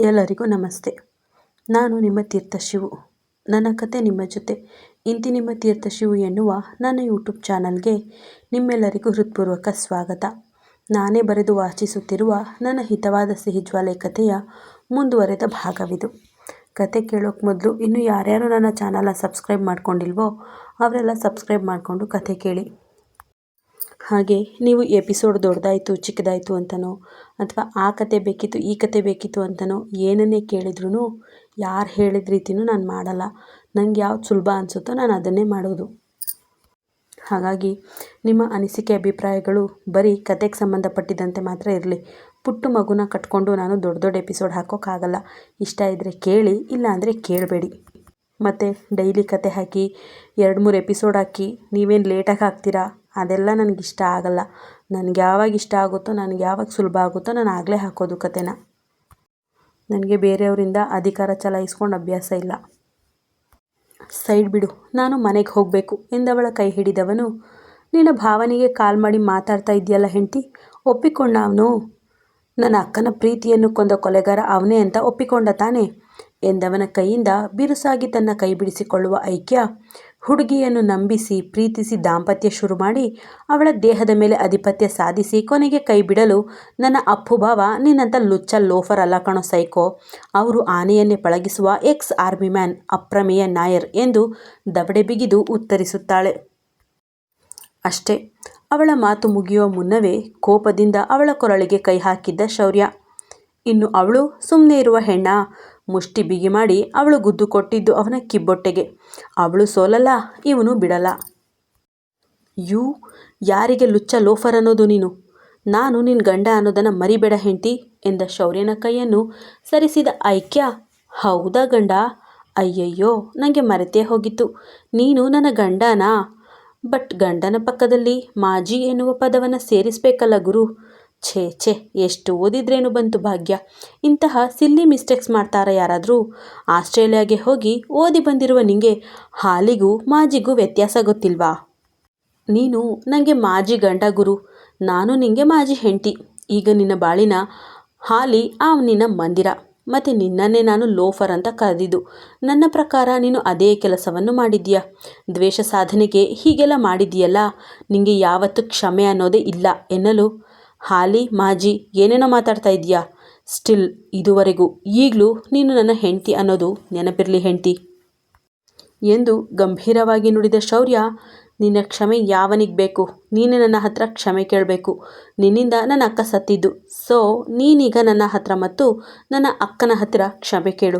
ಎಲ್ಲರಿಗೂ ನಮಸ್ತೆ. ನಾನು ನಿಮ್ಮ ತೀರ್ಥ ಶಿವು. ನನ್ನ ಕತೆ ನಿಮ್ಮ ಜೊತೆ. ಇಂತಿ ನಿಮ್ಮ ತೀರ್ಥ ಶಿವು ಎನ್ನುವ ನನ್ನ ಯೂಟ್ಯೂಬ್ ಚಾನಲ್ಗೆ ನಿಮ್ಮೆಲ್ಲರಿಗೂ ಹೃತ್ಪೂರ್ವಕ ಸ್ವಾಗತ. ನಾನೇ ಬರೆದು ವಾಚಿಸುತ್ತಿರುವ ನನ್ನ ಹಿತವಾದ ಸಿಹಿಜ್ವಾಲೆ ಕಥೆಯ ಮುಂದುವರೆದ ಭಾಗವಿದು. ಕತೆ ಕೇಳೋಕೆ ಮೊದಲು ಇನ್ನು ಯಾರ್ಯಾರು ನನ್ನ ಚಾನಲ್ನ ಸಬ್ಸ್ಕ್ರೈಬ್ ಮಾಡ್ಕೊಂಡಿಲ್ವೋ, ಅವರೆಲ್ಲ ಸಬ್ಸ್ಕ್ರೈಬ್ ಮಾಡಿಕೊಂಡು ಕತೆ ಕೇಳಿ. ಹಾಗೆ ನೀವು ಎಪಿಸೋಡ್ ದೊಡ್ಡದಾಯಿತು, ಚಿಕ್ಕದಾಯಿತು ಅಂತನೋ, ಅಥವಾ ಆ ಕತೆ ಬೇಕಿತ್ತು, ಈ ಕತೆ ಬೇಕಿತ್ತು ಅಂತನೋ ಏನನ್ನೇ ಕೇಳಿದ್ರೂ ಯಾರು ಹೇಳಿದ ರೀತಿಯೂ ನಾನು ಮಾಡಲ್ಲ. ನನಗೆ ಯಾವ್ದು ಸುಲಭ ಅನಿಸುತ್ತೋ ನಾನು ಅದನ್ನೇ ಮಾಡೋದು. ಹಾಗಾಗಿ ನಿಮ್ಮ ಅನಿಸಿಕೆ ಅಭಿಪ್ರಾಯಗಳು ಬರೀ ಕತೆಗೆ ಸಂಬಂಧಪಟ್ಟಿದ್ದಂತೆ ಮಾತ್ರ ಇರಲಿ. ಪುಟ್ಟು ಮಗುನ ಕಟ್ಕೊಂಡು ನಾನು ದೊಡ್ಡ ದೊಡ್ಡ ಎಪಿಸೋಡ್ ಹಾಕೋಕ್ಕಾಗಲ್ಲ ಇಷ್ಟ ಇದ್ದರೆ ಕೇಳಿ, ಇಲ್ಲ ಅಂದರೆ ಕೇಳಬೇಡಿ. ಮತ್ತು ಡೈಲಿ ಕತೆ ಹಾಕಿ, ಎರಡು ಮೂರು ಎಪಿಸೋಡ್ ಹಾಕಿ, ನೀವೇನು ಲೇಟಾಗಿ ಹಾಕ್ತೀರಾ? ಅದೆಲ್ಲ ನನಗೆ ಇಷ್ಟ ಆಗಲ್ಲ. ನನಗೆ ಯಾವಾಗ ಇಷ್ಟ ಆಗುತ್ತೋ, ನನಗೆ ಯಾವಾಗ ಸುಲಭ ಆಗುತ್ತೋ ನಾನು ಆಗಲೇ ಹಾಕೋದು ಕತೆನ ನನಗೆ ಬೇರೆಯವರಿಂದ ಅಧಿಕಾರ ಚಲಾಯಿಸ್ಕೊಂಡು ಅಭ್ಯಾಸ ಇಲ್ಲ. ಸೈಡ್ ಬಿಡು, ನಾನು ಮನೆಗೆ ಹೋಗಬೇಕು ಎಂದವಳ ಕೈ ಹಿಡಿದವನು, ನಿನ್ನ ಭಾವನೆಗೆ ಕಾಲ್ ಮಾಡಿ ಮಾತಾಡ್ತಾ ಇದೆಯಲ್ಲ ಹೆಂಡತಿ, ಒಪ್ಪಿಕೊಂಡ ಅವನು? ನನ್ನ ಅಕ್ಕನ ಪ್ರೀತಿಯನ್ನು ಕೊಂದ ಕೊಲೆಗಾರ ಅವನೇ ಅಂತ ಒಪ್ಪಿಕೊಂಡ ತಾನೆ? ಎಂದವನ ಕೈಯಿಂದ ಬಿರುಸಾಗಿ ತನ್ನ ಕೈ ಬಿಡಿಸಿಕೊಳ್ಳುವ ಐಕ್ಯ ಹುಡುಗಿಯನ್ನು ನಂಬಿಸಿ ಪ್ರೀತಿಸಿ ದಾಂಪತ್ಯ ಶುರು ಮಾಡಿ ಅವಳ ದೇಹದ ಮೇಲೆ ಅಧಿಪತ್ಯ ಸಾಧಿಸಿ ಕೊನೆಗೆ ಕೈ ಬಿಡಲು ನನ್ನ ಅಪ್ಪು ಭಾವ ನಿನ್ನಂಥ ಲುಚ್ಚ ಲೋಫರ್ ಅಲ್ಲ ಕಣೋ ಸೈಕೋ. ಅವರು ಆನೆಯನ್ನೇ ಪಳಗಿಸುವ ex army man, Aprameya Nair ಎಂದು ದವಡೆ ಬಿಗಿದು ಉತ್ತರಿಸುತ್ತಾಳೆ. ಅಷ್ಟೇ, ಅವಳ ಮಾತು ಮುಗಿಯುವ ಮುನ್ನವೇ ಕೋಪದಿಂದ ಅವಳ ಕೊರಳಿಗೆ ಕೈ ಹಾಕಿದ್ದ ಶೌರ್ಯ. ಇನ್ನು ಅವಳು ಸುಮ್ಮನೆ ಇರುವ ಹೆಣ್ಣ ಮುಷ್ಟಿ ಬಿಗಿ ಮಾಡಿ ಅವಳು ಗುದ್ದು ಕೊಟ್ಟಿದ್ದು ಅವನ ಕಿಬ್ಬೊಟ್ಟೆಗೆ. ಅವಳು ಸೋಲಲ್ಲ, ಇವನು ಬಿಡಲ್ಲ. ಯು, ಯಾರಿಗೆ ಲುಚ್ಚ ಲೋಫರ್ ಅನ್ನೋದು ನೀನು? ನಾನು ನಿನ್ನ ಗಂಡ ಅನ್ನೋದನ್ನು ಮರಿಬೇಡ ಹೆಂಡತಿ ಎಂದ ಶೌರ್ಯನ ಕೈಯನ್ನು ಸರಿಸಿದ ಐಕ್ಯ. ಹೌದಾ ಗಂಡ? ಅಯ್ಯಯ್ಯೋ ನನಗೆ ಮರೆತೇ ಹೋಗಿತ್ತು. ನೀನು ನನ್ನ ಗಂಡನಾ? ಬಟ್ ಗಂಡನ ಪಕ್ಕದಲ್ಲಿ ಮಾಜಿ ಎನ್ನುವ ಪದವನ್ನು ಸೇರಿಸಬೇಕಲ್ಲ ಗುರು. ಛೇ ಛೇ, ಎಷ್ಟು ಓದಿದ್ರೇನು ಬಂತು ಭಾಗ್ಯ. ಇಂತಹ ಸಿಲ್ಲಿ ಮಿಸ್ಟೇಕ್ಸ್ ಮಾಡ್ತಾರಾ ಯಾರಾದರೂ? ಆಸ್ಟ್ರೇಲಿಯಾಗೆ ಹೋಗಿ ಓದಿ ಬಂದಿರುವ ನಿಂಗೆ ಹಾಲಿಗೂ ಮಾಜಿಗೂ ವ್ಯತ್ಯಾಸ ಗೊತ್ತಿಲ್ವಾ? ನೀನು ನನಗೆ ಮಾಜಿ ಗಂಡ ಗುರು, ನಾನು ನಿಂಗೆ ಮಾಜಿ ಹೆಂಡತಿ. ಈಗ ನಿನ್ನ ಬಾಳಿನ ಹಾಲಿ ಅವನಿನ ಮಂದಿರ, ಮತ್ತು ನಿನ್ನನ್ನೇ ನಾನು ಲೋಫರ್ ಅಂತ ಕರೆದಿದ್ದು. ನನ್ನ ಪ್ರಕಾರ ನೀನು ಅದೇ ಕೆಲಸವನ್ನು ಮಾಡಿದ್ದೀಯ? ದ್ವೇಷ ಸಾಧನೆಗೆ ಹೀಗೆಲ್ಲ ಮಾಡಿದ್ದೀಯಲ್ಲ? ನಿಮಗೆ ಯಾವತ್ತು ಕ್ಷಮೆ ಅನ್ನೋದೇ ಇಲ್ಲ ಎನ್ನಲು ಹಾಲಿ, ಮಾಜಿ, ಏನೇನೋ ಮಾತಾಡ್ತಾ ಇದೆಯಾ ಸ್ಟಿಲ್, ಇದುವರೆಗೂ ಈಗಲೂ ನೀನು ನನ್ನ ಹೆಂಡತಿ ಅನ್ನೋದು ನೆನಪಿರಲಿ ಹೆಂಡ್ತಿ. ಎಂದು ಗಂಭೀರವಾಗಿ ನುಡಿದ ಶೌರ್ಯ, ನಿನ್ನ ಕ್ಷಮೆ ಯಾವನಿಗೆ ಬೇಕು? ನೀನೇ ನನ್ನ ಹತ್ರ ಕ್ಷಮೆ ಕೇಳಬೇಕು. ನಿನ್ನಿಂದ ನನ್ನ ಅಕ್ಕ ಸತ್ತಿದ್ದು. ಸೊ, ನೀನೀಗ ನನ್ನ ಹತ್ರ ಮತ್ತು ನನ್ನ ಅಕ್ಕನ ಹತ್ತಿರ ಕ್ಷಮೆ ಕೇಳು.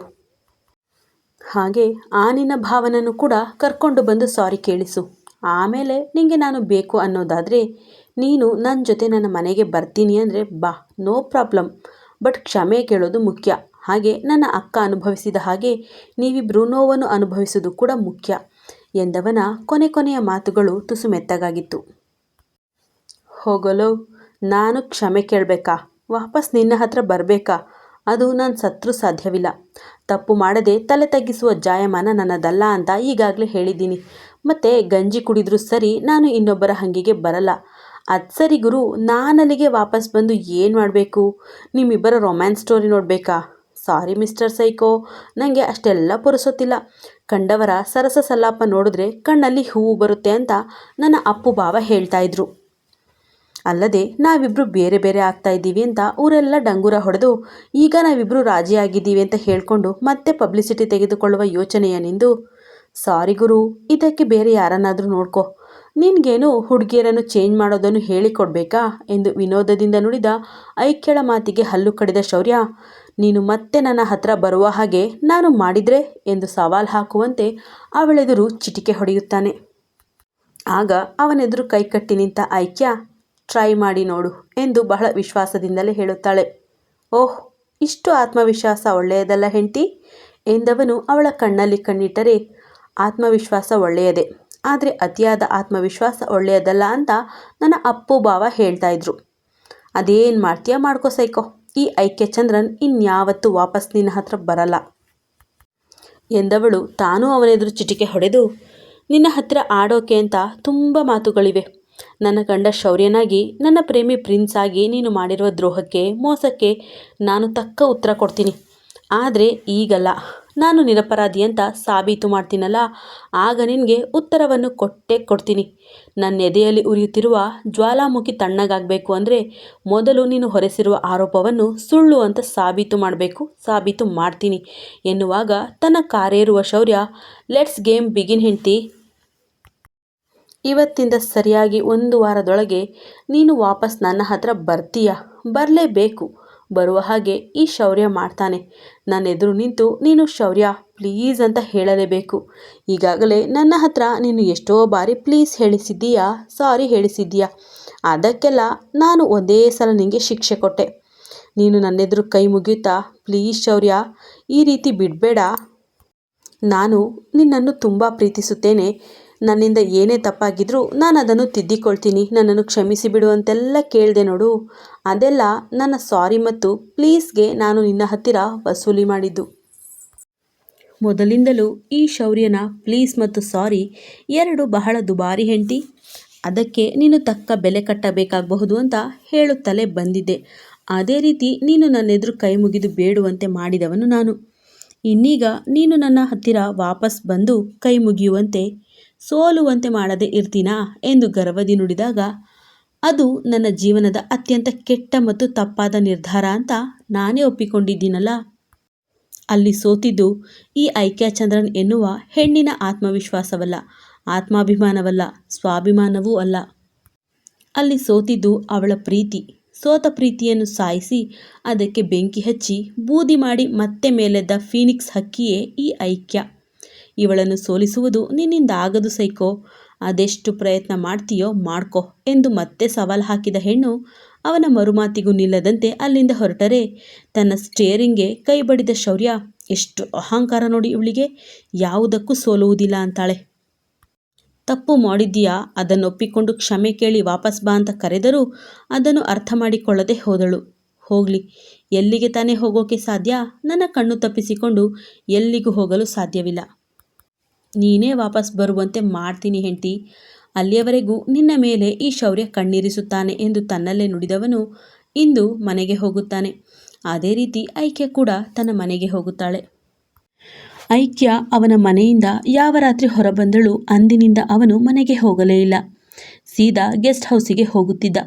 ಹಾಗೆ ಆ ನಿನ್ನ ಭಾವನನ್ನು ಕೂಡ ಕರ್ಕೊಂಡು ಬಂದು ಸಾರಿ ಕೇಳಿಸು. ಆಮೇಲೆ ನಿನಗೆ ನಾನು ಬೇಕು ಅನ್ನೋದಾದರೆ ನೀನು ನನ್ನ ಜೊತೆ ನನ್ನ ಮನೆಗೆ ಬರ್ತೀನಿ ಅಂದರೆ ಬಾ, ನೋ ಪ್ರಾಬ್ಲಮ್. ಬಟ್ ಕ್ಷಮೆ ಕೇಳೋದು ಮುಖ್ಯ. ಹಾಗೆ ನನ್ನ ಅಕ್ಕ ಅನುಭವಿಸಿದ ಹಾಗೆ ನೀವಿಬ್ಬರು ನೋವನ್ನು ಅನುಭವಿಸೋದು ಕೂಡ ಮುಖ್ಯ ಎಂದವನ ಕೊನೆ ಕೊನೆಯ ಮಾತುಗಳು ತುಸು ಮೆತ್ತಗಾಗಿತ್ತು. ಹೋಗಲೋ, ನಾನು ಕ್ಷಮೆ ಕೇಳಬೇಕಾ? ವಾಪಸ್ ನಿನ್ನ ಹತ್ರ ಬರಬೇಕಾ? ಅದು ನಾನು ಸತ್ರು ಸಾಧ್ಯವಿಲ್ಲ. ತಪ್ಪು ಮಾಡದೆ ತಲೆ ತಗ್ಗಿಸುವ ಜಾಯಮಾನ ನನ್ನದಲ್ಲ ಅಂತ ಈಗಾಗಲೇ ಹೇಳಿದ್ದೀನಿ. ಮತ್ತು ಗಂಜಿ ಕುಡಿದ್ರೂ ಸರಿ ನಾನು ಇನ್ನೊಬ್ಬರ ಹಂಗಿಗೆ ಬರಲ್ಲ. ಅದು ಸರಿ ಗುರು, ನಾನಲ್ಲಿಗೆ ವಾಪಸ್ ಬಂದು ಏನು ಮಾಡಬೇಕು? ನಿಮ್ಮಿಬ್ಬರ ರೊಮ್ಯಾನ್ಸ್ ಸ್ಟೋರಿ ನೋಡಬೇಕಾ? ಸಾರಿ ಮಿಸ್ಟರ್ ಸೈಕೋ ನನಗೆ ಅಷ್ಟೆಲ್ಲ ಪುರಸೊತ್ತಿಲ್ಲ. ಕಂಡವರ ಸರಸ ಸಲ್ಲಾಪ ನೋಡಿದ್ರೆ ಕಣ್ಣಲ್ಲಿ ಹೂವು ಬರುತ್ತೆ ಅಂತ ನನ್ನ ಅಪ್ಪು ಭಾವ ಹೇಳ್ತಾ ಇದ್ರು. ಅಲ್ಲದೆ ನಾವಿಬ್ಬರು ಬೇರೆ ಬೇರೆ ಆಗ್ತಾ ಇದ್ದೀವಿ ಅಂತ ಊರೆಲ್ಲ ಡಂಗೂರ ಹೊಡೆದು ಈಗ ನಾವಿಬ್ಬರು ರಾಜಿಯಾಗಿದ್ದೀವಿ ಅಂತ ಹೇಳಿಕೊಂಡು ಮತ್ತೆ ಪಬ್ಲಿಸಿಟಿ ತೆಗೆದುಕೊಳ್ಳುವ ಯೋಚನೆಯ ನಿಂದು. ಸಾರಿ ಗುರು, ಇದಕ್ಕೆ ಬೇರೆ ಯಾರನ್ನಾದರೂ ನೋಡ್ಕೋ. ನಿನಗೇನು ಹುಡುಗಿಯರನ್ನು ಚೇಂಜ್ ಮಾಡೋದನ್ನು ಹೇಳಿಕೊಡ್ಬೇಕಾ ಎಂದು ವಿನೋದದಿಂದ ನುಡಿದ ಐಕ್ಯಳ ಮಾತಿಗೆ ಹಲ್ಲು ಕಡಿದ ಶೌರ್ಯ, ನೀನು ಮತ್ತೆ ನನ್ನ ಹತ್ರ ಬರುವ ಹಾಗೆ ನಾನು ಮಾಡಿದರೆ ಎಂದು ಸವಾಲು ಹಾಕುವಂತೆ ಅವಳೆದುರು ಚಿಟಿಕೆ ಹೊಡೆಯುತ್ತಾನೆ. ಆಗ ಅವನೆದುರು ಕೈಕಟ್ಟಿ ನಿಂತ ಐಕ್ಯ, ಟ್ರೈ ಮಾಡಿ ನೋಡು ಎಂದು ಬಹಳ ವಿಶ್ವಾಸದಿಂದಲೇ ಹೇಳುತ್ತಾಳೆ. ಓಹ್, ಇಷ್ಟು ಆತ್ಮವಿಶ್ವಾಸ ಒಳ್ಳೆಯದಲ್ಲ ಹೆಂಡತಿ? ಎಂದವನು ಅವಳ ಕಣ್ಣಲ್ಲಿ ಕಣ್ಣಿಟ್ಟರೆ, ಆತ್ಮವಿಶ್ವಾಸ ಒಳ್ಳೆಯದೇ. ಆದರೆ ಅತಿಯಾದ ಆತ್ಮವಿಶ್ವಾಸ ಒಳ್ಳೆಯದಲ್ಲ ಅಂತ ನನ್ನ ಅಪ್ಪು ಭಾವ ಹೇಳ್ತಾ ಇದ್ರು. ಅದೇನು ಮಾಡ್ತೀಯ ಮಾಡ್ಕೋ ಸೈಕೋ. ಈ ಐಕ್ಯ ಚಂದ್ರನ್ ಇನ್ಯಾವತ್ತೂ ವಾಪಸ್ ನಿನ್ನ ಹತ್ರ ಬರಲ್ಲ. ಎಂದವಳು ತಾನೂ ಅವನೆದುರು ಚಿಟಿಕೆ ಹೊಡೆದು, ನಿನ್ನ ಹತ್ತಿರ ಆಡೋಕೆ ಅಂತ ತುಂಬ ಮಾತುಗಳಿವೆ. ನನ್ನ ಗಂಡ ಶೌರ್ಯನಾಗಿ, ನನ್ನ ಪ್ರೇಮಿ ಪ್ರಿನ್ಸ್ ಆಗಿ ನೀನು ಮಾಡಿರುವ ದ್ರೋಹಕ್ಕೆ, ಮೋಸಕ್ಕೆ ನಾನು ತಕ್ಕ ಉತ್ತರ ಕೊಡ್ತೀನಿ. ಆದರೆ ಈಗಲ್ಲ. ನಾನು ನಿರಪರಾಧಿ ಅಂತ ಸಾಬೀತು ಮಾಡ್ತೀನಲ್ಲ, ಆಗ ನಿನಗೆ ಉತ್ತರವನ್ನು ಕೊಟ್ಟೇ ಕೊಡ್ತೀನಿ. ನನ್ನ ಎದೆಯಲ್ಲಿ ಉರಿಯುತ್ತಿರುವ ಜ್ವಾಲಾಮುಖಿ ತಣ್ಣಗಾಗಬೇಕು ಅಂದರೆ ಮೊದಲು ನೀನು ಹೊರೆಸಿರುವ ಆರೋಪವನ್ನು ಸುಳ್ಳು ಅಂತ ಸಾಬೀತು ಮಾಡಬೇಕು, ಸಾಬೀತು ಮಾಡ್ತೀನಿ ಎನ್ನುವಾಗ ತನ್ನ ಕಾರೇರುವ ಶೌರ್ಯ ಲೆಟ್ಸ್ ಗೇಮ್ ಬಿಗಿನ್ ಹೆಂಡ್ತಿ. ಇವತ್ತಿಂದ ಸರಿಯಾಗಿ ಒಂದು ವಾರದೊಳಗೆ ನೀನು ವಾಪಸ್ ನನ್ನ ಹತ್ರ ಬರ್ತೀಯ? ಬರಲೇಬೇಕು. ಬರುವ ಹಾಗೆ ಈ ಶೌರ್ಯ ಮಾಡ್ತಾನೆ. ನನ್ನ ಎದುರು ನಿಂತು, ನೀನು ಶೌರ್ಯ ಪ್ಲೀಸ್ ಅಂತ ಹೇಳಲೇಬೇಕು. ಈಗಾಗಲೇ ನನ್ನ ಹತ್ರ ನೀನು ಎಷ್ಟೋ ಬಾರಿ ಪ್ಲೀಸ್ ಹೇಳಿಸಿದ್ದೀಯಾ ಸಾರಿ ಹೇಳಿಸಿದ್ದೀಯಾ. ಅದಕ್ಕೆಲ್ಲ ನಾನು ಒಂದೇ ಸಲ ನಿನಗೆ ಶಿಕ್ಷೆ ಕೊಟ್ಟೆ. ನೀನು ನನ್ನೆದುರು ಕೈ ಮುಗಿಯುತ್ತಾ ಪ್ಲೀಸ್ ಶೌರ್ಯ, ಈ ರೀತಿ ಬಿಡಬೇಡ. ನಾನು ನಿನ್ನನ್ನು ತುಂಬ ಪ್ರೀತಿಸುತ್ತೇನೆ. ನನ್ನಿಂದ ಏನೇ ತಪ್ಪಾಗಿದ್ರೂ ನಾನು ಅದನ್ನು ತಿದ್ದಿಕೊಳ್ತೀನಿ. ನನ್ನನ್ನು ಕ್ಷಮಿಸಿ ಬಿಡು ಅಂತೆಲ್ಲ ಕೇಳಿದೆ ನೋಡು. ಅದೆಲ್ಲ ನನ್ನ ಸಾರಿ ಮತ್ತು ಪ್ಲೀಸ್ಗೆ ನಾನು ನಿನ್ನ ಹತ್ತಿರ ವಸೂಲಿ ಮಾಡಿದ್ದು. ಮೊದಲಿಂದಲೂ ಈ ಶೌರ್ಯನ ಪ್ಲೀಸ್ ಮತ್ತು ಸಾರಿ ಎರಡು ಬಹಳ ದುಬಾರಿ ಹೆಂಡತಿ. ಅದಕ್ಕೆ ನೀನು ತಕ್ಕ ಬೆಲೆ ಕಟ್ಟಬೇಕಾಗಬಹುದು ಅಂತ ಹೇಳುತ್ತಲೇ ಬಂದಿದ್ದೆ. ಅದೇ ರೀತಿ ನೀನು ನನ್ನೆದುರು ಕೈ ಮುಗಿದು ಬೇಡುವಂತೆ ಮಾಡಿದವನು ನಾನು. ಇನ್ನೀಗ ನೀನು ನನ್ನ ಹತ್ತಿರ ವಾಪಸ್ ಬಂದು ಕೈ ಮುಗಿಯುವಂತೆ ಸೋಲುವಂತೆ ಮಾಡದೆ ಇರ್ತೀನಾ ಎಂದು ಗರ್ವದಿ ನುಡಿದಾಗ, ಅದು ನನ್ನ ಜೀವನದ ಅತ್ಯಂತ ಕೆಟ್ಟ ಮತ್ತು ತಪ್ಪಾದ ನಿರ್ಧಾರ ಅಂತ ನಾನೇ ಒಪ್ಪಿಕೊಂಡಿದ್ದೀನಲ್ಲ. ಅಲ್ಲಿ ಸೋತಿದ್ದು ಈ ಐಕ್ಯಚಂದ್ರನ್ ಎನ್ನುವ ಹೆಣ್ಣಿನ ಆತ್ಮವಿಶ್ವಾಸವಲ್ಲ, ಆತ್ಮಾಭಿಮಾನವಲ್ಲ, ಸ್ವಾಭಿಮಾನವೂ ಅಲ್ಲ. ಅಲ್ಲಿ ಸೋತಿದ್ದು ಅವಳ ಪ್ರೀತಿ, ಸೋತ ಪ್ರೀತಿಯನ್ನು ಸಾಯಿಸಿ ಅದಕ್ಕೆ ಬೆಂಕಿ ಹಚ್ಚಿ ಬೂದಿ ಮಾಡಿ ಮತ್ತೆ ಮೇಲೆದ್ದ ಫೀನಿಕ್ಸ್ ಹಕ್ಕಿಯೇ ಈ ಐಕ್ಯ. ಇವಳನ್ನು ಸೋಲಿಸುವುದು ನಿನ್ನಿಂದ ಆಗದು ಸೈಕೋ. ಅದೆಷ್ಟು ಪ್ರಯತ್ನ ಮಾಡ್ತೀಯೋ ಮಾಡ್ಕೋ ಎಂದು ಮತ್ತೆ ಸವಾಲು ಹಾಕಿದ ಹೆಣ್ಣು ಅವನ ಮರುಮಾತಿಗೂ ನಿಲ್ಲದಂತೆ ಅಲ್ಲಿಂದ ಹೊರಟರೆ. ತನ್ನ ಸ್ಟೇರಿಂಗ್ಗೆ ಕೈ ಬಡಿದ ಶೌರ್ಯ, ಎಷ್ಟು ಅಹಂಕಾರ ನೋಡಿ ಇವಳಿಗೆ, ಯಾವುದಕ್ಕೂ ಸೋಲುವುದಿಲ್ಲ ಅಂತಾಳೆ. ತಪ್ಪು ಮಾಡಿದ್ದೀಯಾ? ಅದನ್ನು ಒಪ್ಪಿಕೊಂಡು ಕ್ಷಮೆ ಕೇಳಿ ವಾಪಸ್ ಬಾ ಅಂತ ಕರೆದರೂ ಅದನ್ನು ಅರ್ಥ ಮಾಡಿಕೊಳ್ಳದೆ ಹೋದಳು. ಹೋಗಲಿ, ಎಲ್ಲಿಗೆ ತಾನೇ ಹೋಗೋಕೆ ಸಾಧ್ಯ? ನನ್ನ ಕಣ್ಣು ತಪ್ಪಿಸಿಕೊಂಡು ಎಲ್ಲಿಗೂ ಹೋಗಲು ಸಾಧ್ಯವಿಲ್ಲ. ನೀನೇ ವಾಪಸ್ ಬರುವಂತೆ ಮಾಡ್ತೀನಿ ಹೆಂಡತಿ. ಅಲ್ಲಿಯವರೆಗೂ ನಿನ್ನ ಮೇಲೆ ಈ ಶೌರ್ಯ ಕಣ್ಣೀರಿಸುತ್ತಾನೆ ಎಂದು ತನ್ನಲ್ಲೇ ನುಡಿದವನು ಇಂದು ಮನೆಗೆ ಹೋಗುತ್ತಾನೆ. ಅದೇ ರೀತಿ ಐಕ್ಯ ಕೂಡ ತನ್ನ ಮನೆಗೆ ಹೋಗುತ್ತಾಳೆ. ಐಕ್ಯ ಅವನ ಮನೆಯಿಂದ ಯಾವ ರಾತ್ರಿ ಹೊರಬಂದಳು ಅಂದಿನಿಂದ ಅವನು ಮನೆಗೆ ಹೋಗಲೇ ಇಲ್ಲ. ಸೀದಾ ಗೆಸ್ಟ್ ಹೌಸಿಗೆ ಹೋಗುತ್ತಿದ್ದ.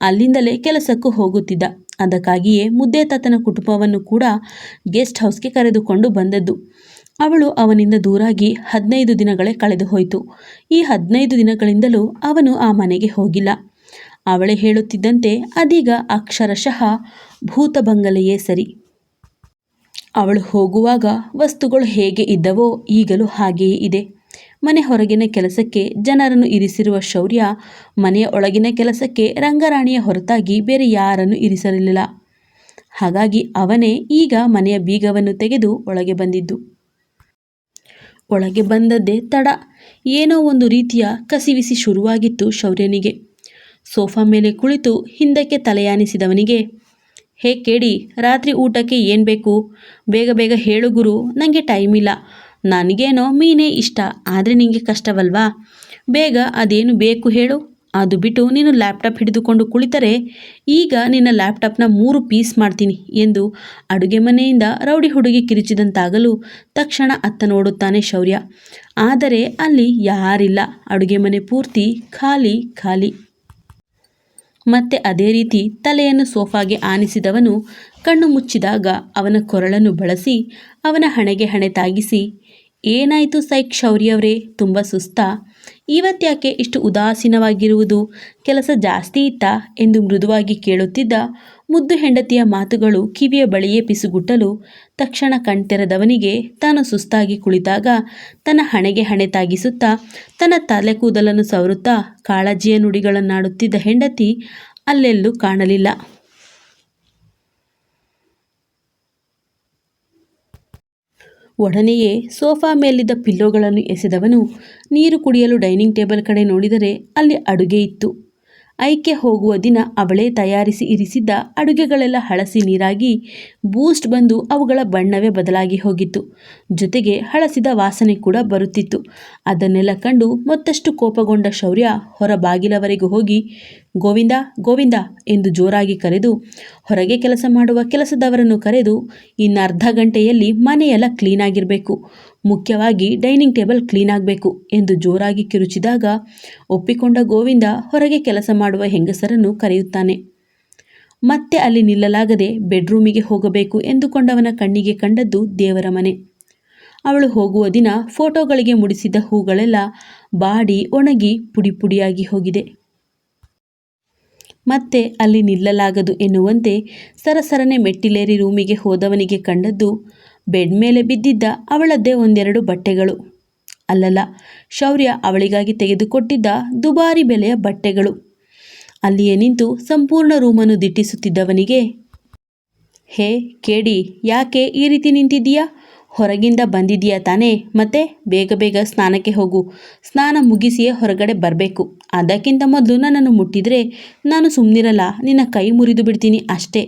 ಅಲ್ಲಿಂದಲೇ ಕೆಲಸಕ್ಕೂ ಹೋಗುತ್ತಿದ್ದ. ಅದಕ್ಕಾಗಿಯೇ ಮುದ್ದೆ ತಾತನ ಕುಟುಂಬವನ್ನು ಕೂಡ ಗೆಸ್ಟ್ ಹೌಸ್ಗೆ ಕರೆದುಕೊಂಡು ಬಂದದ್ದು. ಅವಳು ಅವನಿಂದ ದೂರಾಗಿ ಹದಿನೈದು ದಿನಗಳೇ ಕಳೆದು ಹೋಯಿತು. ಈ ಹದಿನೈದು ದಿನಗಳಿಂದಲೂ ಅವನು ಆ ಮನೆಗೆ ಹೋಗಿಲ್ಲ. ಅವಳೇ ಹೇಳುತ್ತಿದ್ದಂತೆ ಅದೀಗ ಅಕ್ಷರಶಃ ಭೂತ ಬಂಗಲೆಯೇ ಸರಿ. ಅವಳು ಹೋಗುವಾಗ ವಸ್ತುಗಳು ಹೇಗೆ ಇದ್ದವೋ ಈಗಲೂ ಹಾಗೆಯೇ ಇದೆ. ಮನೆ ಹೊರಗಿನ ಕೆಲಸಕ್ಕೆ ಜನರನ್ನು ಇರಿಸಿರುವ ಶೌರ್ಯ ಮನೆಯ ಒಳಗಿನ ಕೆಲಸಕ್ಕೆ ರಂಗರಾಣಿಯ ಹೊರತಾಗಿ ಬೇರೆ ಯಾರನ್ನು ಇರಿಸಲಿಲ್ಲ. ಹಾಗಾಗಿ ಅವನೇ ಈಗ ಮನೆಯ ಬೀಗವನ್ನು ತೆಗೆದು ಒಳಗೆ ಬಂದಿದ್ದು. ಒಳಗೆ ಬಂದದ್ದೇ ತಡ. ಏನೋ ಒಂದು ರೀತಿಯ ಕಸಿವಿಸಿ ಶುರುವಾಗಿತ್ತು ಶೌರ್ಯನಿಗೆ. ಸೋಫಾ ಮೇಲೆ ಕುಳಿತು ಹಿಂದಕ್ಕೆ ತಲೆಯಾನಿಸಿದವನಿಗೆ, ಹೇ ಕೇಳಿ ರಾತ್ರಿ ಊಟಕ್ಕೆ ಏನು ಬೇಕು? ಬೇಗ ಬೇಗ ಹೇಳು ಗುರು ನನಗೆ ಟೈಮ್ ಇಲ್ಲ. ನನಗೇನೋ ಮೀನೇ ಇಷ್ಟ, ಆದರೆ ನಿಮಗೆ ಕಷ್ಟವಲ್ವಾ? ಬೇಗ ಅದೇನು ಬೇಕು ಹೇಳು. ಅದು ಬಿಟ್ಟು ನೀನು ಲ್ಯಾಪ್ಟಾಪ್ ಹಿಡಿದುಕೊಂಡು ಕುಳಿತರೆ, ಈಗ ನಿನ್ನ ಲ್ಯಾಪ್ಟಾಪ್ನ ಮೂರು ಪೀಸ್ ಮಾಡ್ತೀನಿ ಎಂದು ಅಡುಗೆ ಮನೆಯಿಂದ ರೌಡಿ ಹುಡುಗಿ ಕಿರಿಚಿದಂತಾಗಲು ತಕ್ಷಣ ಅತ್ತ ನೋಡುತ್ತಾನೆ ಶೌರ್ಯ. ಆದರೆ ಅಲ್ಲಿ ಯಾರಿಲ್ಲ, ಅಡುಗೆ ಮನೆ ಪೂರ್ತಿ ಖಾಲಿ ಖಾಲಿ. ಮತ್ತೆ ಅದೇ ರೀತಿ ತಲೆಯನ್ನು ಸೋಫಾಗೆ ಆನಿಸಿದವನು ಕಣ್ಣು ಮುಚ್ಚಿದಾಗ ಅವನ ಕೊರಳನ್ನು ಬಳಸಿ ಅವನ ಹಣೆಗೆ ಹಣೆ ತಾಗಿಸಿ, ಏನಾಯಿತು ಸೈಕ್ ಶೌರ್ಯವರೇ, ತುಂಬ ಸುಸ್ತಾ? ಇವತ್ತ್ಯಾಕೆ ಇಷ್ಟು ಉದಾಸೀನವಾಗಿರುವುದು? ಕೆಲಸ ಜಾಸ್ತಿ ಇತ್ತಾ? ಎಂದು ಮೃದುವಾಗಿ ಕೇಳುತ್ತಿದ್ದ ಮುದ್ದು ಹೆಂಡತಿಯ ಮಾತುಗಳು ಕಿವಿಯ ಬಳಿಯೇ ಪಿಸುಗುಟ್ಟಲು ತಕ್ಷಣ ಕಣ್ತೆರೆದವನಿಗೆ ತಾನು ಸುಸ್ತಾಗಿ ಕುಳಿತಾಗ ತನ್ನ ಹಣೆಗೆ ಹಣೆ ತಾಗಿಸುತ್ತಾ ತನ್ನ ತಲೆ ಕೂದಲನ್ನು ಸವರುತ್ತಾ ಕಾಳಜಿಯ ನುಡಿಗಳನ್ನಾಡುತ್ತಿದ್ದ ಹೆಂಡತಿ ಅಲ್ಲೆಲ್ಲೂ ಕಾಣಲಿಲ್ಲ. ಒಡನೆಯೇ ಸೋಫಾ ಮೇಲಿದ್ದ ಪಿಲ್ಲೋಗಳನ್ನು ಎಸೆದವನು ನೀರು ಕುಡಿಯಲು ಡೈನಿಂಗ್ ಟೇಬಲ್ ಕಡೆ ನೋಡಿದರೆ ಅಲ್ಲಿ ಅಡುಗೆ ಇತ್ತು. ಐಕ್ಯ ಹೋಗುವ ದಿನ ಅವಳೇ ತಯಾರಿಸಿ ಇರಿಸಿದ್ದ ಅಡುಗೆಗಳೆಲ್ಲ ಹಳಸಿ ನೀರಾಗಿ ಬೂಸ್ಟ್ ಬಂದು ಅವುಗಳ ಬಣ್ಣವೇ ಬದಲಾಗಿ ಹೋಗಿತ್ತು. ಜೊತೆಗೆ ಹಳಸಿದ ವಾಸನೆ ಕೂಡ ಬರುತ್ತಿತ್ತು. ಅದನ್ನೆಲ್ಲ ಕಂಡು ಮತ್ತಷ್ಟು ಕೋಪಗೊಂಡ ಶೌರ್ಯ ಹೊರ ಬಾಗಿಲವರೆಗೂ ಹೋಗಿ, ಗೋವಿಂದ ಗೋವಿಂದ ಎಂದು ಜೋರಾಗಿ ಕರೆದು, ಹೊರಗೆ ಕೆಲಸ ಮಾಡುವ ಕೆಲಸದವರನ್ನು ಕರೆದು ಇನ್ನರ್ಧ ಗಂಟೆಯಲ್ಲಿ ಮನೆಯೆಲ್ಲ ಕ್ಲೀನಾಗಿರಬೇಕು. ಮುಖ್ಯವಾಗಿ ಡೈನಿಂಗ್ ಟೇಬಲ್ ಕ್ಲೀನ್ ಆಗಬೇಕು ಎಂದು ಜೋರಾಗಿ ಕಿರುಚಿದಾಗ ಒಪ್ಪಿಕೊಂಡ ಗೋವಿಂದ ಹೊರಗೆ ಕೆಲಸ ಮಾಡುವ ಹೆಂಗಸರನ್ನು ಕರೆಯುತ್ತಾನೆ. ಮತ್ತೆ ಅಲ್ಲಿ ನಿಲ್ಲಲಾಗದೆ ಬೆಡ್ರೂಮಿಗೆ ಹೋಗಬೇಕು ಎಂದುಕೊಂಡವನ ಕಣ್ಣಿಗೆ ಕಂಡದ್ದು ದೇವರ ಮನೆ. ಅವಳು ಹೋಗುವ ದಿನ ಫೋಟೋಗಳಿಗೆ ಮುಡಿಸಿದ ಹೂಗಳೆಲ್ಲ ಬಾಡಿ ಒಣಗಿ ಪುಡಿ ಪುಡಿಯಾಗಿ ಹೋಗಿದೆ. ಮತ್ತೆ ಅಲ್ಲಿ ನಿಲ್ಲಲಾಗದು ಎನ್ನುವಂತೆ ಸರಸರನೆ ಮೆಟ್ಟಿಲೇರಿ ರೂಮಿಗೆ ಹೋದವನಿಗೆ ಕಂಡದ್ದು ಬೆಡ್ ಮೇಲೆ ಬಿದ್ದಿದ್ದ ಅವಳದ್ದೇ ಒಂದೆರಡು ಬಟ್ಟೆಗಳು. ಅಲ್ಲಲ್ಲ, ಶೌರ್ಯ ಅವಳಿಗಾಗಿ ತೆಗೆದುಕೊಟ್ಟಿದ್ದ ದುಬಾರಿ ಬೆಲೆಯ ಬಟ್ಟೆಗಳು. ಅಲ್ಲಿಯೇ ನಿಂತು ಸಂಪೂರ್ಣ ರೂಮನ್ನು ದಿಟ್ಟಿಸುತ್ತಿದ್ದವನಿಗೆ, ಹೇ ಕೇಡಿ, ಯಾಕೆ ಈ ರೀತಿ ನಿಂತಿದ್ದೀಯಾ? ಹೊರಗಿಂದ ಬಂದಿದೀಯಾ ತಾನೇ? ಮತ್ತೆ ಬೇಗ ಬೇಗ ಸ್ನಾನಕ್ಕೆ ಹೋಗು. ಸ್ನಾನ ಮುಗಿಸಿಯೇ ಹೊರಗಡೆ ಬರಬೇಕು. ಅದಕ್ಕಿಂತ ಮೊದಲು ನನ್ನನ್ನು ಮುಟ್ಟಿದರೆ ನಾನು ಸುಮ್ಮನಿರಲ್ಲ ನಿನ್ನ ಕೈ ಮುರಿದು ಬಿಡ್ತೀನಿ ಅಷ್ಟೇ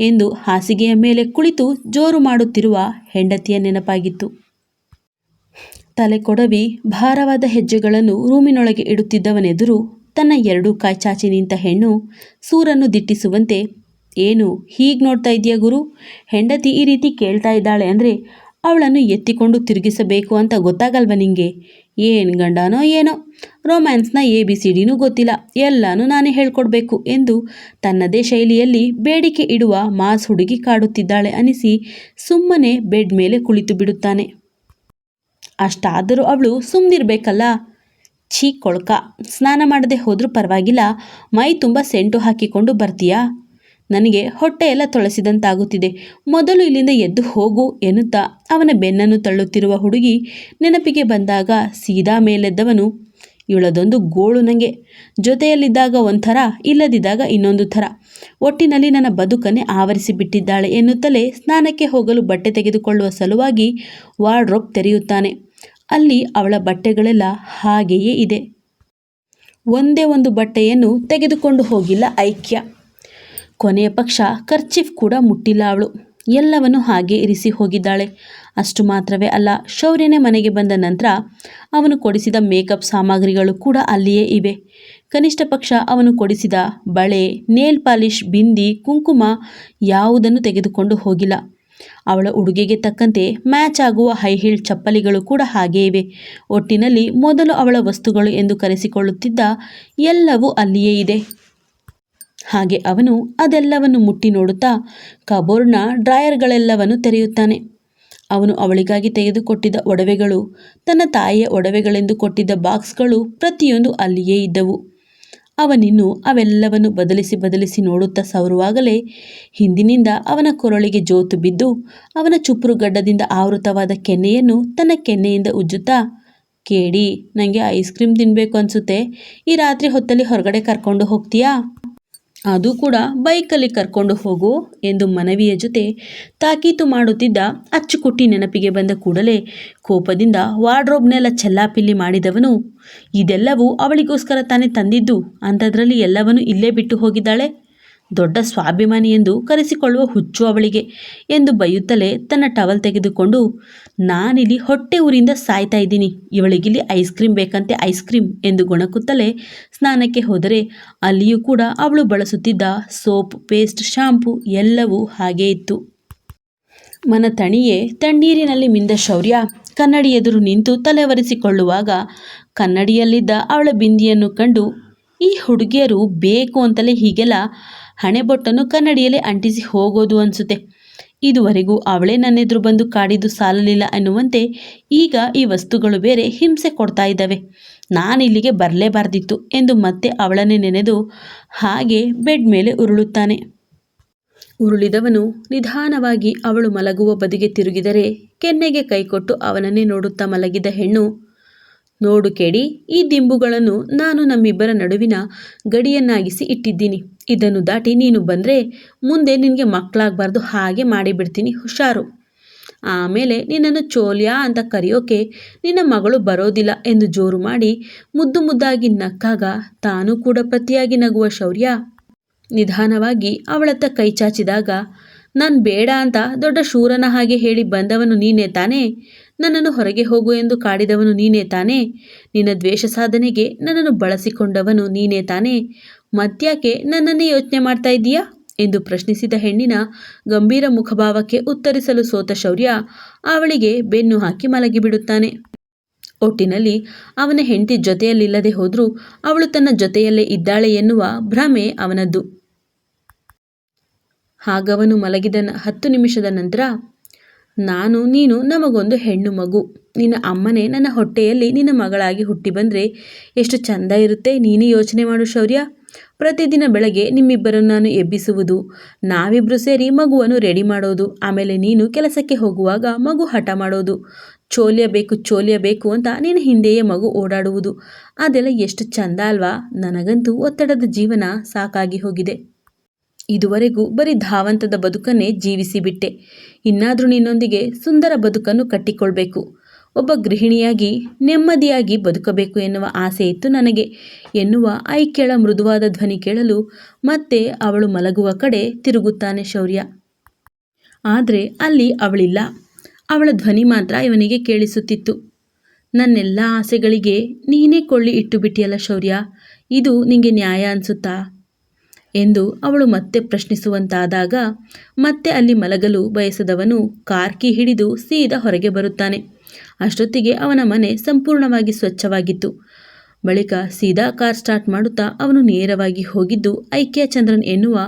ಎಂದು ಹಾಸಿಗೆಯ ಮೇಲೆ ಕುಳಿತು ಜೋರು ಮಾಡುತ್ತಿರುವ ಹೆಂಡತಿಯ ನೆನಪಾಗಿತ್ತು. ತಲೆ ಕೊಡವಿ ಭಾರವಾದ ಹೆಜ್ಜೆಗಳನ್ನು ರೂಮಿನೊಳಗೆ ಇಡುತ್ತಿದ್ದವನೆದುರು ತನ್ನ ಎರಡೂ ಕಾಯಿ ಚಾಚಿ ನಿಂತ ಹೆಣ್ಣು ಸೂರನ್ನು ದಿಟ್ಟಿಸುವಂತೆ, ಏನು, ಹೀಗೆ ನೋಡ್ತಾ ಇದೆಯಾ ಗುರು? ಹೆಂಡತಿ ಈ ರೀತಿ ಕೇಳ್ತಾ ಇದ್ದಾಳೆ ಅಂದರೆ ಅವಳನ್ನು ಎತ್ತಿಕೊಂಡು ತಿರುಗಿಸಬೇಕು ಅಂತ ಗೊತ್ತಾಗಲ್ವ ನಿಂಗೆ? ಏನು ಗಂಡನೋ ಏನೋ. ರೊಮ್ಯಾನ್ಸ್ನ ಎ ಬಿ ಸಿ ಡಿನೂ ಗೊತ್ತಿಲ್ಲ. ಎಲ್ಲನೂ ನಾನೇ ಹೇಳ್ಕೊಡ್ಬೇಕು ಎಂದು ತನ್ನದೇ ಶೈಲಿಯಲ್ಲಿ ಬೇಡಿಕೆ ಇಡುವ ಮಾಸ್ ಹುಡುಗಿ ಕಾಡುತ್ತಿದ್ದಾಳೆ ಅನಿಸಿ ಸುಮ್ಮನೆ ಬೆಡ್ ಮೇಲೆ ಕುಳಿತು ಬಿಡುತ್ತಾನೆ. ಅಷ್ಟಾದರೂ ಅವಳು ಸುಮ್ಮನಿರ್ಬೇಕಲ್ಲ ಛೀ ಕೊಳ್ಕ, ಸ್ನಾನ ಮಾಡದೆ ಹೋದರೂ ಪರವಾಗಿಲ್ಲ. ಮೈ ತುಂಬ ಸೆಂಟು ಹಾಕಿಕೊಂಡು ಬರ್ತೀಯಾ? ನನಗೆ ಹೊಟ್ಟೆಯೆಲ್ಲ ತೊಳಸಿದಂತಾಗುತ್ತಿದೆ. ಮೊದಲು ಇಲ್ಲಿಂದ ಎದ್ದು ಹೋಗು ಎನ್ನುತ್ತಾ ಅವನ ಬೆನ್ನನ್ನು ತಳ್ಳುತ್ತಿರುವ ಹುಡುಗಿ ನೆನಪಿಗೆ ಬಂದಾಗ ಸೀದಾ ಮೇಲೆದ್ದವನು ಇವಳದೊಂದು ಗೋಳು ನನಗೆ ಜೊತೆಯಲ್ಲಿದ್ದಾಗ ಒಂಥರ, ಇಲ್ಲದಿದ್ದಾಗ ಇನ್ನೊಂದು ಥರ. ಒಟ್ಟಿನಲ್ಲಿ ನನ್ನ ಬದುಕನ್ನೇ ಆವರಿಸಿ ಬಿಟ್ಟಿದ್ದಾಳೆ ಎನ್ನುತ್ತಲೇ ಸ್ನಾನಕ್ಕೆ ಹೋಗಲು ಬಟ್ಟೆ ತೆಗೆದುಕೊಳ್ಳುವ ಸಲುವಾಗಿ ವಾರ್ಡ್ರೋಬ್ ತೆರೆಯುತ್ತಾನೆ. ಅಲ್ಲಿ ಅವಳ ಬಟ್ಟೆಗಳೆಲ್ಲ ಹಾಗೆಯೇ ಇದೆ. ಒಂದೇ ಒಂದು ಬಟ್ಟೆಯನ್ನು ತೆಗೆದುಕೊಂಡು ಹೋಗಿಲ್ಲ ಐಕ್ಯ. ಕೊನೆಯ ಪಕ್ಷ ಕರ್ಚಿಫ್ ಕೂಡ ಮುಟ್ಟಿಲ್ಲ ಅವಳು. ಎಲ್ಲವನ್ನು ಹಾಗೆ ಇರಿಸಿ ಹೋಗಿದ್ದಾಳೆ. ಅಷ್ಟು ಮಾತ್ರವೇ ಅಲ್ಲ, ಶೌರ್ಯನೇ ಮನೆಗೆ ಬಂದ ನಂತರ ಅವನು ಕೊಡಿಸಿದ ಮೇಕಪ್ ಸಾಮಗ್ರಿಗಳು ಕೂಡ ಅಲ್ಲಿಯೇ ಇವೆ. ಕನಿಷ್ಠ ಪಕ್ಷ ಅವನು ಕೊಡಿಸಿದ ಬಳೆ, ನೇಲ್ ಪಾಲಿಷ್ ಬಿಂದಿ, ಕುಂಕುಮ ಯಾವುದನ್ನು ತೆಗೆದುಕೊಂಡು ಹೋಗಿಲ್ಲ. ಅವಳ ಉಡುಗೆಗೆ ತಕ್ಕಂತೆ ಮ್ಯಾಚ್ ಆಗುವ ಹೈ ಹೀಲ್ ಚಪ್ಪಲಿಗಳು ಕೂಡ ಹಾಗೇ ಇವೆ. ಒಟ್ಟಿನಲ್ಲಿ ಮೊದಲು ಅವಳ ವಸ್ತುಗಳು ಎಂದು ಕರೆಸಿಕೊಳ್ಳುತ್ತಿದ್ದ ಎಲ್ಲವೂ ಅಲ್ಲಿಯೇ ಇದೆ. ಹಾಗೆ ಅವನು ಅದೆಲ್ಲವನ್ನು ಮುಟ್ಟಿ ನೋಡುತ್ತಾ ಕಬೋರ್ಡ್ನ ಡ್ರಾಯರ್ಗಳೆಲ್ಲವನ್ನು ತೆರೆಯುತ್ತಾನೆ. ಅವನು ಅವಳಿಗಾಗಿ ತೆಗೆದುಕೊಟ್ಟಿದ್ದ ಒಡವೆಗಳು, ತನ್ನ ತಾಯಿಯ ಒಡವೆಗಳೆಂದು ಕೊಟ್ಟಿದ್ದ ಬಾಕ್ಸ್ಗಳು ಪ್ರತಿಯೊಂದು ಅಲ್ಲಿಯೇ ಇದ್ದವು. ಅವನಿನ್ನು ಅವೆಲ್ಲವನ್ನು ಬದಲಿಸಿ ಬದಲಿಸಿ ನೋಡುತ್ತಾ ಸವರುವಾಗಲೇ ಹಿಂದಿನಿಂದ ಅವನ ಕೊರಳಿಗೆ ಜೋತು ಬಿದ್ದು ಅವನ ಚುಪುರು ಗಡ್ಡದಿಂದ ಆವೃತವಾದ ಕೆನ್ನೆಯನ್ನು ತನ್ನ ಕೆನ್ನೆಯಿಂದ ಉಜ್ಜುತ್ತಾ ಕೇಳಿ ನನಗೆ ಐಸ್ ಕ್ರೀಮ್ ತಿನ್ನಬೇಕು ಅನಿಸುತ್ತೆ. ಈ ರಾತ್ರಿ ಹೊತ್ತಲ್ಲಿ ಹೊರಗಡೆ ಕರ್ಕೊಂಡು ಹೋಗ್ತೀಯಾ? ಅದು ಕೂಡ ಬೈಕಲ್ಲಿ ಕರ್ಕೊಂಡು ಹೋಗು ಎಂದು ಮನವಿಯ ಜೊತೆ ತಾಕೀತು ಮಾಡುತ್ತಿದ್ದ ಅಚ್ಚುಕುಟ್ಟಿ ನೆನಪಿಗೆ ಬಂದ ಕೂಡಲೇ ಕೋಪದಿಂದ ವಾರ್ಡ್ರೋಬ್ನೆಲ್ಲ ಚೆಲ್ಲಾಪಿಲ್ಲಿ ಮಾಡಿದವನು. ಇದೆಲ್ಲವೂ ಅವಳಿಗೋಸ್ಕರ ತಾನೇ ತಂದಿದ್ದು. ಅಂಥದ್ರಲ್ಲಿ ಎಲ್ಲವನ್ನೂ ಇಲ್ಲೇ ಬಿಟ್ಟು ಹೋಗಿದ್ದಾಳೆ. ದೊಡ್ಡ ಸ್ವಾಭಿಮಾನಿ ಎಂದು ಕರೆಸಿಕೊಳ್ಳುವ ಹುಚ್ಚು ಅವಳಿಗೆ ಎಂದು ಬೈಯುತ್ತಲೇ ತನ್ನ ಟವಲ್ ತೆಗೆದುಕೊಂಡು, ನಾನಿಲ್ಲಿ ಹೊಟ್ಟೆ ಊರಿಂದ ಸಾಯ್ತಾ ಇದ್ದೀನಿ. ಇವಳಿಗಿಲ್ಲಿ ಐಸ್ ಕ್ರೀಮ್ ಬೇಕಂತೆ ಐಸ್ ಕ್ರೀಮ್ ಎಂದು ಗೊಣಕುತ್ತಲೇ ಸ್ನಾನಕ್ಕೆ ಹೋದರೆ ಅಲ್ಲಿಯೂ ಕೂಡ ಅವಳು ಬಳಸುತ್ತಿದ್ದ ಸೋಪ್ ಪೇಸ್ಟ್ ಶಾಂಪು ಎಲ್ಲವೂ ಹಾಗೇ ಇತ್ತು. ಮನ ತಣಿಯೇ ತಣ್ಣೀರಿನಲ್ಲಿ ಮಿಂದ ಶೌರ್ಯ. ಕನ್ನಡಿ ಎದುರು ನಿಂತು ತಲೆವರೆಸಿಕೊಳ್ಳುವಾಗ ಕನ್ನಡಿಯಲ್ಲಿದ್ದ ಅವಳ ಬಿಂದಿಯನ್ನು ಕಂಡು ಈ ಹುಡುಗಿಯರು ಬೇಕು ಅಂತಲೇ ಹೀಗೆಲ್ಲ ಹಣೆಬೊಟ್ಟನ್ನು ಕನ್ನಡಿಯಲ್ಲಿ ಅಂಟಿಸಿ ಹೋಗೋದು ಅನಿಸುತ್ತೆ. ಇದುವರೆಗೂ ಅವಳೇ ನನ್ನೆದುರು ಬಂದು ಕಾಡಿದ್ದು ಸಾಲಲಿಲ್ಲ ಅನ್ನುವಂತೆ ಈಗ ಈ ವಸ್ತುಗಳು ಬೇರೆ ಹಿಂಸೆ ಕೊಡ್ತಾ ಇದ್ದಾವೆ. ನಾನಿಲ್ಲಿಗೆ ಬರಲೇಬಾರ್ದಿತ್ತು ಎಂದು ಮತ್ತೆ ಅವಳನ್ನೇ ನೆನೆದು ಹಾಗೆ ಬೆಡ್ ಮೇಲೆ ಉರುಳುತ್ತಾನೆ. ಉರುಳಿದವನು ನಿಧಾನವಾಗಿ ಅವಳು ಮಲಗುವ ಬದಿಗೆ ತಿರುಗಿದರೆ ಕೆನ್ನೆಗೆ ಕೈಕೊಟ್ಟು ಅವನನ್ನೇ ನೋಡುತ್ತಾ ಮಲಗಿದ ಹೆಣ್ಣು ನೋಡು ಕೇಳಿ ಈ ದಿಂಬುಗಳನ್ನು ನಾನು ನಮ್ಮಿಬ್ಬರ ನಡುವಿನ ಗಡಿಯನ್ನಾಗಿಸಿ ಇಟ್ಟಿದ್ದೀನಿ. ಇದನ್ನು ದಾಟಿ ನೀನು ಬಂದರೆ ಮುಂದೆ ನಿನಗೆ ಮಕ್ಕಳಾಗಬಾರ್ದು, ಹಾಗೆ ಮಾಡಿಬಿಡ್ತೀನಿ, ಹುಷಾರು. ಆಮೇಲೆ ನಿನ್ನನ್ನು ಚೋಲ್ಯಾ ಅಂತ ಕರೆಯೋಕೆ ನಿನ್ನ ಮಗಳು ಬರೋದಿಲ್ಲ ಎಂದು ಜೋರು ಮಾಡಿ ಮುದ್ದು ಮುದ್ದಾಗಿ ನಕ್ಕಾಗ ತಾನೂ ಕೂಡ ಪ್ರತಿಯಾಗಿ ನಗುವ ಶೌರ್ಯ. ನಿಧಾನವಾಗಿ ಅವಳತ್ತ ಕೈ ಚಾಚಿದಾಗ, ನಾನು ಬೇಡ ಅಂತ ದೊಡ್ಡ ಶೂರನ ಹಾಗೆ ಹೇಳಿ ಬಂದವನು ನೀನೇ ತಾನೇ? ನನ್ನನ್ನು ಹೊರಗೆ ಹೋಗು ಎಂದು ಕಾಡಿದವನು ನೀನೇ ತಾನೇ? ನಿನ್ನ ದ್ವೇಷ ಸಾಧನೆಗೆ ನನ್ನನ್ನು ಬಳಸಿಕೊಂಡವನು ನೀನೇ ತಾನೇ? ಮತ್ಯಾಕೆ ನನ್ನನ್ನೇ ಯೋಚನೆ ಮಾಡ್ತಾ ಇದ್ದೀಯಾ? ಎಂದು ಪ್ರಶ್ನಿಸಿದ ಹೆಣ್ಣಿನ ಗಂಭೀರ ಮುಖಭಾವಕ್ಕೆ ಉತ್ತರಿಸಲು ಸೋತ ಶೌರ್ಯ ಅವಳಿಗೆ ಬೆನ್ನು ಹಾಕಿ ಮಲಗಿಬಿಡುತ್ತಾನೆ. ಒಟ್ಟಿನಲ್ಲಿ ಅವನ ಹೆಂಡತಿ ಜೊತೆಯಲ್ಲಿಲ್ಲದೆ ಹೋದರೂ ಅವಳು ತನ್ನ ಜೊತೆಯಲ್ಲೇ ಇದ್ದಾಳೆ ಎನ್ನುವ ಭ್ರಮೆ ಅವನದ್ದು. ಹಾಗವನು ಮಲಗಿದ ಹತ್ತು ನಿಮಿಷದ ನಂತರ ನಾನು, ನೀನು ನಮಗೊಂದು ಹೆಣ್ಣು ಮಗು. ನಿನ್ನ ಅಮ್ಮನೇ ನನ್ನ ಹೊಟ್ಟೆಯಲ್ಲಿ ನಿನ್ನ ಮಗಳಾಗಿ ಹುಟ್ಟಿ ಬಂದರೆ ಎಷ್ಟು ಚಂದ ಇರುತ್ತೆ, ನೀನೇ ಯೋಚನೆ ಮಾಡು ಶೌರ್ಯ. ಪ್ರತಿದಿನ ಬೆಳಗ್ಗೆ ನಿಮ್ಮಿಬ್ಬರನ್ನು ನಾನು ಎಬ್ಬಿಸುವುದು. ನಾವಿಬ್ಬರು ಸೇರಿ ಮಗುವನ್ನು ರೆಡಿ ಮಾಡೋದು. ಆಮೇಲೆ ನೀನು ಕೆಲಸಕ್ಕೆ ಹೋಗುವಾಗ ಮಗು ಹಠ ಮಾಡೋದು. ಚೋಲಿಯಬೇಕು ಬೇಕು, ಚೋಲ್ಯ ಬೇಕು ಅಂತ ನಿನ್ನ ಹಿಂದೆಯೇ ಮಗು ಓಡಾಡುವುದು. ಅದೆಲ್ಲ ಎಷ್ಟು ಚಂದ ಅಲ್ವಾ? ನನಗಂತೂ ಒತ್ತಡದ ಜೀವನ ಸಾಕಾಗಿ ಹೋಗಿದೆ. ಇದುವರೆಗೂ ಬರೀ ಧಾವಂತದ ಬದುಕನ್ನೇ ಜೀವಿಸಿಬಿಟ್ಟೆ. ಇನ್ನಾದರೂ ನಿನ್ನೊಂದಿಗೆ ಸುಂದರ ಬದುಕನ್ನು ಕಟ್ಟಿಕೊಳ್ಬೇಕು. ಒಬ್ಬ ಗೃಹಿಣಿಯಾಗಿ, ನೆಮ್ಮದಿಯಾಗಿ ಬದುಕಬೇಕು ಎನ್ನುವ ಆಸೆ ಇತ್ತು ನನಗೆ. ಎನ್ನುವ ಐಕ್ಯಳ ಮೃದುವಾದ ಧ್ವನಿ ಕೇಳಲು ಮತ್ತೆ ಅವಳು ಮಲಗುವ ಕಡೆ ತಿರುಗುತ್ತಾನೆ ಶೌರ್ಯ. ಆದರೆ ಅಲ್ಲಿ ಅವಳಿಲ್ಲ. ಅವಳ ಧ್ವನಿ ಮಾತ್ರ ಇವನಿಗೆ ಕೇಳಿಸುತ್ತಿತ್ತು. ನನ್ನೆಲ್ಲ ಆಸೆಗಳಿಗೆ ನೀನೇ ಕೊಳ್ಳಿ ಇಟ್ಟು ಬಿಟ್ಟಿಯಲ್ಲ ಶೌರ್ಯ. ಇದು ನಿಮಗೆ ನ್ಯಾಯ ಅನ್ಸುತ್ತಾ? ಎಂದು ಅವಳು ಮತ್ತೆ ಪ್ರಶ್ನಿಸುವಂತಾದಾಗ ಮತ್ತೆ ಅಲ್ಲಿ ಮಲಗಲು ಬಯಸದವನು ಕಾರ್ಕಿ ಹಿಡಿದು ಸೀದಾ ಹೊರಗೆ ಬರುತ್ತಾನೆ. ಅಷ್ಟೊತ್ತಿಗೆ ಅವನ ಮನೆ ಸಂಪೂರ್ಣವಾಗಿ ಸ್ವಚ್ಛವಾಗಿತ್ತು. ಬಳಿಕ ಸೀದಾ ಕಾರ್ ಸ್ಟಾರ್ಟ್ ಮಾಡುತ್ತಾ ಅವನು ನೇರವಾಗಿ ಹೋಗಿದ್ದು ಐಕ್ಯ ಚಂದ್ರನ್ ಎನ್ನುವ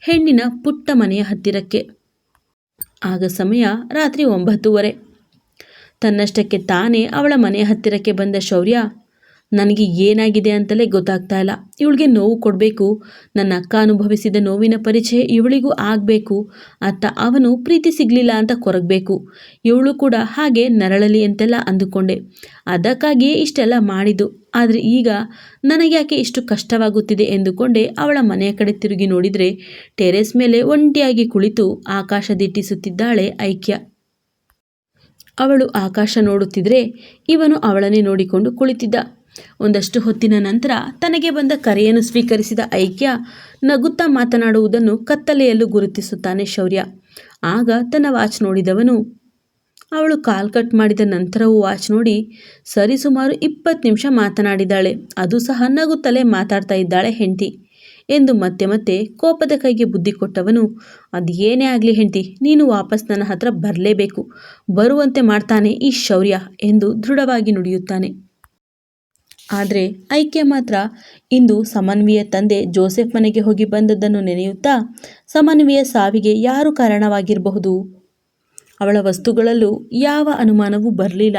ಹೆಣ್ಣಿನ ಪುಟ್ಟ ಮನೆಯ ಹತ್ತಿರಕ್ಕೆ. ಆಗ ಸಮಯ ರಾತ್ರಿ ಒಂಬತ್ತೂವರೆ. ತನ್ನಷ್ಟಕ್ಕೆ ತಾನೇ ಅವಳ ಮನೆಯ ಹತ್ತಿರಕ್ಕೆ ಬಂದ ಶೌರ್ಯ ನನಗೆ ಏನಾಗಿದೆ ಅಂತಲೇ ಗೊತ್ತಾಗ್ತಾ ಇಲ್ಲ. ಇವಳಿಗೆ ನೋವು ಕೊಡಬೇಕು. ನನ್ನ ಅಕ್ಕ ಅನುಭವಿಸಿದ ನೋವಿನ ಪರಿಚಯ ಇವಳಿಗೂ ಆಗಬೇಕು. ಅತ್ತ ಅವನು ಪ್ರೀತಿ ಸಿಗಲಿಲ್ಲ ಅಂತ ಕೊರಗಬೇಕು. ಇವಳು ಕೂಡ ಹಾಗೆ ನರಳಲಿ ಅಂತೆಲ್ಲ ಅಂದುಕೊಂಡೆ. ಅದಕ್ಕಾಗಿಯೇ ಇಷ್ಟೆಲ್ಲ ಮಾಡಿದ್ದು. ಆದರೆ ಈಗ ನನಗ್ಯಾಕೆ ಇಷ್ಟು ಕಷ್ಟವಾಗುತ್ತಿದೆ ಎಂದುಕೊಂಡೆ ಅವಳ ಮನೆಯ ಕಡೆ ತಿರುಗಿ ನೋಡಿದರೆ ಟೆರೇಸ್ ಮೇಲೆ ಒಂಟಿಯಾಗಿ ಕುಳಿತು ಆಕಾಶ ದಿಟ್ಟಿಸುತ್ತಿದ್ದಾಳೆ ಐಕ್ಯ. ಅವಳು ಆಕಾಶ ನೋಡುತ್ತಿದ್ರೆ ಇವನು ಅವಳನ್ನೇ ನೋಡಿಕೊಂಡು ಕುಳಿತಿದ್ದ. ಒಂದಷ್ಟು ಹೊತ್ತಿನ ನಂತರ ತನಗೆ ಬಂದ ಕರೆಯನ್ನು ಸ್ವೀಕರಿಸಿದ ಐಕ್ಯ ನಗುತ್ತಾ ಮಾತನಾಡುವುದನ್ನು ಕತ್ತಲೆಯಲ್ಲೂ ಗುರುತಿಸುತ್ತಾನೆ ಶೌರ್ಯ. ಆಗ ತನ್ನ ವಾಚ್ ನೋಡಿದವನು, ಅವಳು ಕಾಲ್ ಕಟ್ ಮಾಡಿದ ನಂತರವೂ ವಾಚ್ ನೋಡಿ ಸರಿಸುಮಾರು ಇಪ್ಪತ್ತು ನಿಮಿಷ ಮಾತನಾಡಿದ್ದಾಳೆ ಅದು ಸಹ ನಗುತ್ತಲೇ ಮಾತಾಡ್ತಾ ಇದ್ದಾಳೆ ಹೆಂಡತಿ ಎಂದು ಮತ್ತೆ ಮತ್ತೆ ಕೋಪದ ಕೈಗೆ ಬುದ್ಧಿ ಕೊಟ್ಟವನು, ಅದು ಏನೇ ಆಗಲಿ ಹೆಂಡತಿ, ನೀನು ವಾಪಸ್ ನನ್ನ ಹತ್ರ ಬರಲೇಬೇಕು. ಬರುವಂತೆ ಮಾಡ್ತಾನೆ ಈ ಶೌರ್ಯ ಎಂದು ದೃಢವಾಗಿ ನುಡಿಯುತ್ತಾನೆ. ಆದರೆ ಐಕ್ಯ ಮಾತ್ರ. ಇಂದು ಸಮನ್ವಿಯ ತಂದೆ ಜೋಸೆಫ್ ಮನೆಗೆ ಹೋಗಿ ಬಂದದ್ದನ್ನು ನೆನೆಯುತ್ತಾ ಸಮನ್ವಿಯ ಸಾವಿಗೆ ಯಾರು ಕಾರಣವಾಗಿರಬಹುದು? ಅವಳ ವಸ್ತುಗಳಲ್ಲೂ ಯಾವ ಅನುಮಾನವೂ ಬರಲಿಲ್ಲ.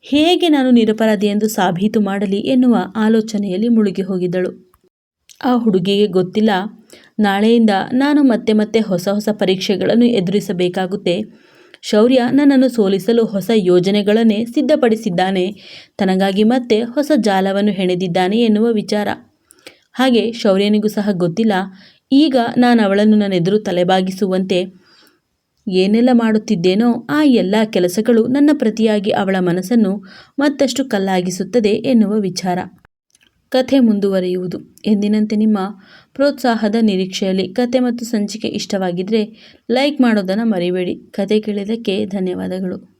ಹೇಗೆ ನಾನು ನಿರಪರಾಧಿ ಎಂದು ಸಾಬೀತು ಮಾಡಲಿ ಎನ್ನುವ ಆಲೋಚನೆಯಲ್ಲಿ ಮುಳುಗಿ ಹೋಗಿದ್ದಳು. ಆ ಹುಡುಗಿಗೆ ಗೊತ್ತಿಲ್ಲ. ನಾಳೆಯಿಂದ ನಾನು ಮತ್ತೆ ಮತ್ತೆ ಹೊಸ ಹೊಸ ಪರೀಕ್ಷೆಗಳನ್ನು ಎದುರಿಸಬೇಕಾಗುತ್ತೆ. ಶೌರ್ಯ ನನ್ನನ್ನು ಸೋಲಿಸಲು ಹೊಸ ಯೋಜನೆಗಳನ್ನೇ ಸಿದ್ಧಪಡಿಸಿದ್ದಾನೆ. ತನಗಾಗಿ ಮತ್ತೆ ಹೊಸ ಜಾಲವನ್ನು ಹೆಣೆದಿದ್ದಾನೆ ಎನ್ನುವ ವಿಚಾರ. ಹಾಗೆ ಶೌರ್ಯನಿಗೂ ಸಹ ಗೊತ್ತಿಲ್ಲ. ಈಗ ನಾನು ಅವಳನ್ನು ನನ್ನೆದುರು ತಲೆಬಾಗಿಸುವಂತೆ ಏನೆಲ್ಲ ಮಾಡುತ್ತಿದ್ದೇನೋ ಆ ಎಲ್ಲ ಕೆಲಸಗಳು ನನ್ನ ಪ್ರತಿಯಾಗಿ ಅವಳ ಮನಸ್ಸನ್ನು ಮತ್ತಷ್ಟು ಕಲ್ಲಾಗಿಸುತ್ತದೆ ಎನ್ನುವ ವಿಚಾರ. ಕಥೆ ಮುಂದುವರಿಯುವುದು. ಎಂದಿನಂತೆ ನಿಮ್ಮ ಪ್ರೋತ್ಸಾಹದ ನಿರೀಕ್ಷೆಯಲ್ಲಿ ಕತೆ ಮತ್ತು ಸಂಚಿಕೆ ಇಷ್ಟವಾಗಿದ್ದರೆ ಲೈಕ್ ಮಾಡೋದನ್ನು ಮರಿಬೇಡಿ. ಕತೆ ಕೇಳಿದ್ದಕ್ಕೆ ಧನ್ಯವಾದಗಳು.